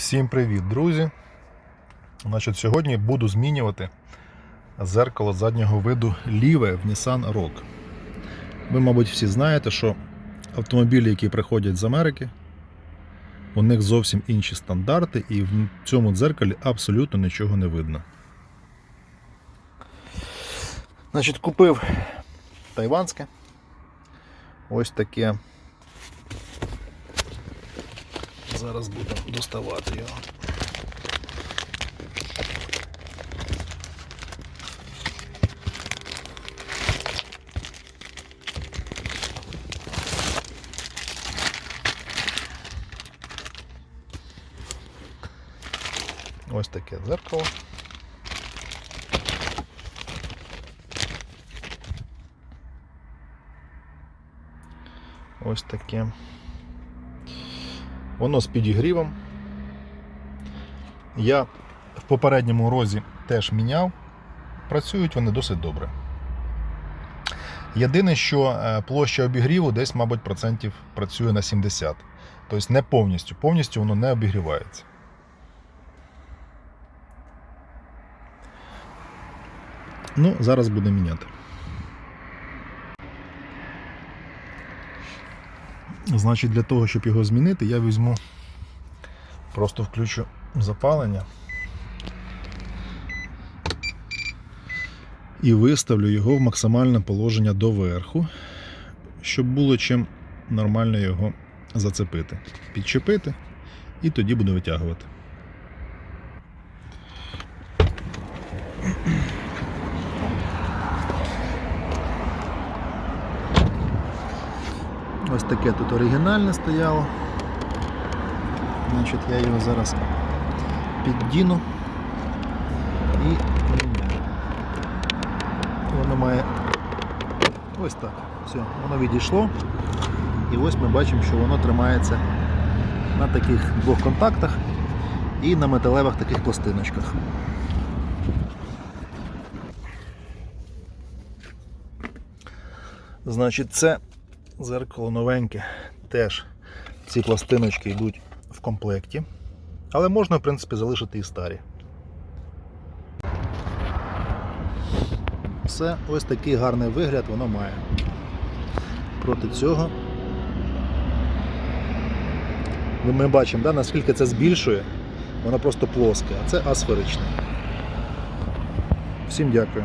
Всім привіт, друзі! Значить, сьогодні буду змінювати зеркало заднього виду ліве в Nissan Rogue. Ви, мабуть, всі знаєте, що автомобілі, які приходять з Америки, у них зовсім інші стандарти, і в цьому дзеркалі абсолютно нічого не видно. Значить, купив тайванське. Ось таке. Зараз будемо доставати його. Ось таке дзеркало. Ось таке. Воно з підігрівом. Я в попередньому розі теж міняв. Працюють вони досить добре. Єдине, що е, площа обігріву десь, мабуть, процентів працює на 70. Тобто не повністю. Повністю воно не обігрівається. Ну, зараз будемо міняти. Значить, для того, щоб його змінити, я візьму, просто включу запалення і виставлю його в максимальне положення доверху, щоб було чим нормально його зацепити, підчепити і тоді буду витягувати. Ось таке тут оригінальне стояло. Значить, я його зараз піддіну і. Воно має ось так. Все, воно відійшло. І ось ми бачимо, що воно тримається на таких двох контактах і на металевих таких пластиночках. Значить, це Зеркало новеньке. Теж ці пластиночки йдуть в комплекті. Але можна, в принципі, залишити і старі. Все, ось такий гарний вигляд воно має. Проти цього ми бачимо, да, наскільки це збільшує, воно просто плоске, а це асферичне. Всім дякую.